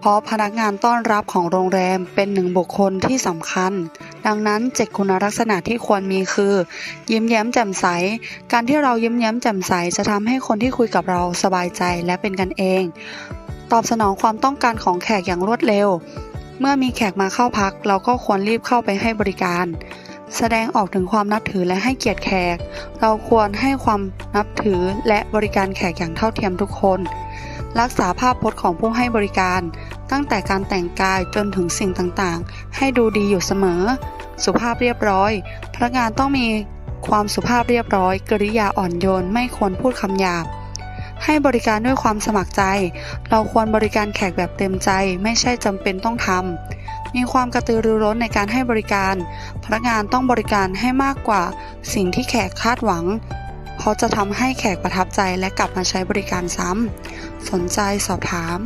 เพราะพนักงานต้อนรับของโรงแรมเป็นหนึ่งบุคคลที่สำคัญ ดังนั้นเจ็ดคุณลักษณะที่ควรมีคือ ยิ้มแย้มแจ่มใส การที่เรายิ้มแย้มแจ่มใสจะทำให้คนที่คุยกับเราสบายใจและเป็นกันเอง ตอบสนองความต้องการของแขกอย่างรวดเร็ว เมื่อมีแขกมาเข้าพัก เราก็ควรรีบเข้าไปให้บริการ แสดงออกถึงความนับถือและให้เกียรติแขก เราควรให้ความนับถือและบริการแขกอย่างเท่าเทียมทุกคน รักษาภาพพจน์ของผู้ให้บริการ ตั้งแต่การแต่งกายจนถึงสิ่งต่างๆ ให้ดูดีอยู่เสมอ สุภาพเรียบร้อย พนักงานต้องมีความสุภาพเรียบร้อย กริยาอ่อนโยนไม่ควรพูดคำหยาบ ให้บริการด้วยความสมัครใจ เราควรบริการแขกแบบเต็มใจ ไม่ใช่จำเป็นต้องทำ มีความกระตือรือร้นในการให้บริการ พนักงานต้องบริการให้มากกว่าสิ่งที่แขกคาดหวัง เพราะจะทำให้แขกประทับใจและกลับมาใช้บริการซ้ำ สนใจสอบถาม